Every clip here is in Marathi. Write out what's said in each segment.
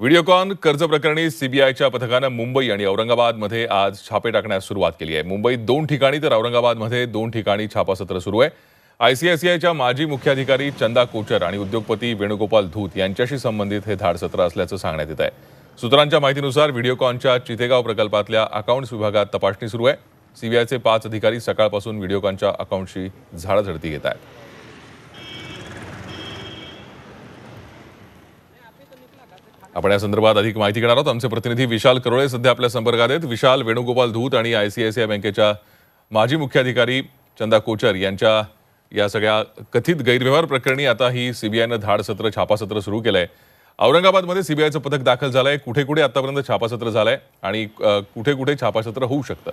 व्हिडिओकॉन कर्ज प्रकरणी सीबीआयच्या पथकानं मुंबई आणि औरंगाबादमध्ये आज छापे टाकण्यास सुरुवात केली आहे. मुंबईत दोन ठिकाणी तर औरंगाबादमध्ये दोन ठिकाणी छापासत्र सुरू आहे. आयसीआयसीआयच्या माजी मुख्याधिकारी चंदा कोचर आणि उद्योगपती वेणुगोपाल धूत यांच्याशी संबंधित हे धाडसत्र असल्याचं सांगण्यात येत आहे. सूत्रांच्या माहितीनुसार व्हिडिओकॉनच्या चितेगाव प्रकल्पातल्या अकाउंट्स विभागात तपासणी सुरू आहे. सीबीआयचे पाच अधिकारी सकाळपासून व्हिडिओकॉनच्या अकाउंटशी झाडाझडती घेत आहेत. आपण या संदर्भात अधिक माहिती घेणार आहोत. आमचे प्रतिनिधी विशाल करोळे सध्या आपल्या संपर्कात आहेत. विशाल वेणुगोपाल धूत आणि आय सीएसआय बँकेच्या माजी मुख्याधिकारी चंदा कोचर यांच्या या सगळ्या कथित गैरव्यवहार प्रकरणी आता ही सीबीआयनं धाडसत्र छापासत्र सुरू केलंय. औरंगाबादमध्ये सीबीआयचं पथक दाखल झालंय. कुठे कुठे आतापर्यंत छापासत्र झालंय आणि कुठे कुठे छापासत्र होऊ शकतं?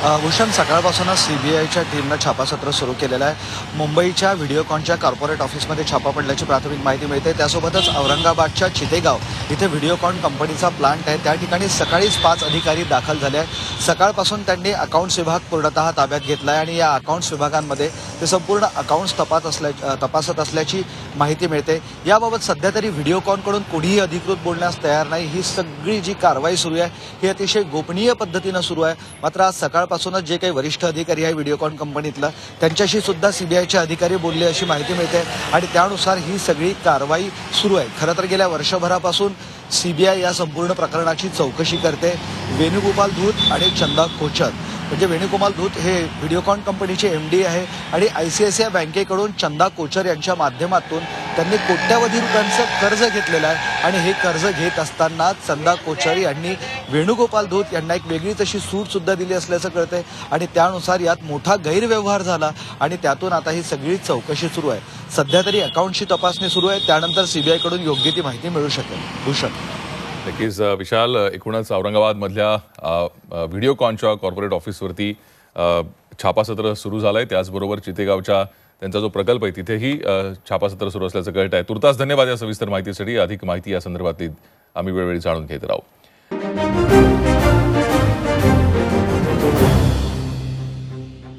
भूषण सकाळपासूनच सी बी आयच्या टीमनं छापासत्र सुरू केलेलं आहे. मुंबईच्या व्हिडिओकॉनच्या कॉर्पोरेट ऑफिसमध्ये छापा पडल्याची प्राथमिक माहिती मिळते. त्यासोबतच औरंगाबादच्या चितेगाव इथे व्हिडिओकॉन कंपनीचा प्लांट आहे. त्या ठिकाणी सकाळीच पाच अधिकारी दाखल झाले आहेत. सकाळपासून त्यांनी अकाउंट्स विभाग पूर्णतः ताब्यात घेतला आहे आणि या अकाउंट्स विभागांमध्ये ते संपूर्ण अकाउंट्स तपास असल्या तपासत असल्याची माहिती मिळते. याबाबत सध्या तरी व्हिडिओकॉनकडून कोणीही अधिकृत बोलण्यास तयार नाही. ही सगळी जी कारवाई सुरू आहे ही अतिशय गोपनीय पद्धतीनं सुरू आहे. मात्र आज सकाळपासूनच जे काही वरिष्ठ अधिकारी आहे व्हिडिओकॉन कंपनीतलं त्यांच्याशी सुद्धा सीबीआयचे अधिकारी बोलले अशी माहिती मिळते. आणि त्यानुसार ही सगळी कारवाई सुरू आहे. खरं तर गेल्या वर्षभरापासून सीबीआय या संपूर्ण प्रकरणाची चौकशी करते. वेणुगोपाल धूत आणि चंदा कोचर. म्हणजे वेणुगोपाल धूत हे व्हिडिओकॉन कंपनीचे एम डी आहे आणि I C I C I बँकेकडून चंदा कोचर यांच्या माध्यमातून त्यांनी कोट्यावधी रुपयांचं कर्ज घेतलेलं आहे आणि हे कर्ज घेत असताना चंदा कोचर यांनी वेणुगोपाल धूत यांना एक वेगळीच अशी सूट सुद्धा दिली असल्याचं कळतंय आणि त्यानुसार यात मोठा गैरव्यवहार झाला आणि त्यातून आता ही सगळी चौकशी सुरू आहे. सध्या तरी अकाउंटची तपासणी सुरू आहे. त्यानंतर सीबीआयकडून योग्य ती माहिती मिळू शकेल. भूषण नक्कीच विशाल एकूणच औरंगाबादमधल्या व्हिडिओ कॉनच्या व्हिडिओकॉनच्या कॉर्पोरेट ऑफिसवरती छापासत्र सुरू झालं आहे त्याचबरोबर चितेगावच्या त्यांचा जो प्रकल्प आहे तिथेही छापासत्र सुरू असल्याचं कळत आहे. तुर्तास धन्यवाद या सविस्तर माहितीसाठी. अधिक माहिती या संदर्भातली आम्ही वेळोवेळी जाणून घेत राहू.